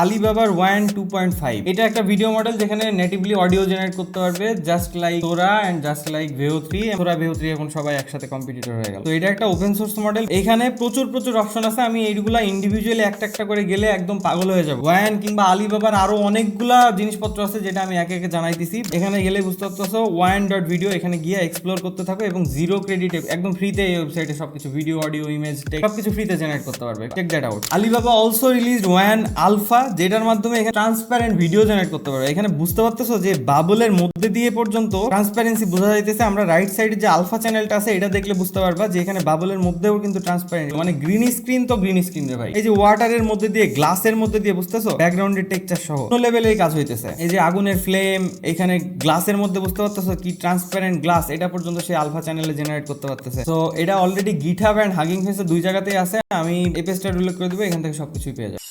আলিবাবার Wan two point five এটা একটা video model যেখানে নেটিভলি অডিও জেনারেট করতে পারবে just like Sora and just like Veo three Sora Veo three এখন সবাই একসাথে কম্পিটিটর হয়ে গেল। তো এটা একটা ওপেন সোর্স মডেল এখানে প্রচুর প্রচুর অপশন আছে। আমি এইগুলা ইন্ডিভিজুয়ালি একটা একটা করে গেলে একদম পাগল হয়ে যাব। ওয়ান কিংবা আলিবাবার আরও অনেকগুলা জিনিসপত্র আছে যেটা আমি একে একে জানাইতেছি। এখানে গেলে বুঝতে পারতেছো ওয়ান ডট ভিডিও এখানে গিয়ে এক্সপ্লোর করতে থাকো এবং জিরো ক্রেডিট একদম ফ্রিতে এই ওয়েবসাইটে সবকিছু ভিডিও অডিও ইমেজ সবকিছু ফ্রিতে জেনারেট করতে পারবে। Check that out Alibaba also release Wan alpha যেটার মাধ্যমে এখানে ট্রান্সপারেন্ট ভিডিও জেনারেট করতে পারবে। এখানে বুঝতে পারতেছো যে বাবলের মধ্যে দিয়ে পর্যন্ত ট্রান্সপারেন্সি বোঝা যাইতেছে। আমরা রাইট সাইডে যে আলফা চ্যানেলটা আছে, এটা দেখলে বুঝতে পারবা যে এখানে বাবলের মধ্যেও কিন্তু ট্রান্সপারেন্ট মানে গ্রিন স্ক্রিন তো গ্রিন স্ক্রিন রে ভাই। এই যে ওয়াটারের মধ্যে দিয়ে গ্লাসের মধ্যে দিয়ে, বুঝতেছো? ব্যাকগ্রাউন্ডের টেক্সচার সহ। কোনো লেভেলেই কাজ হইতেছে। এই যে আগুনের ফ্লেম এখানে গ্লাসের মধ্যে বুঝতে পারতেছো কি ট্রান্সপারেন্ট গ্লাস এটা পর্যন্ত সে আলফা চ্যানেলে জেনারেট করতে পারতেছে। তো এটা অলরেডি গিটহাব এন্ড হাগিং ফেসে দুই জায়গাতেই আছে। আমি পেজটা উল্লেখ করে দেবো, এখান থেকে সবকিছুই পেয়ে যাবে।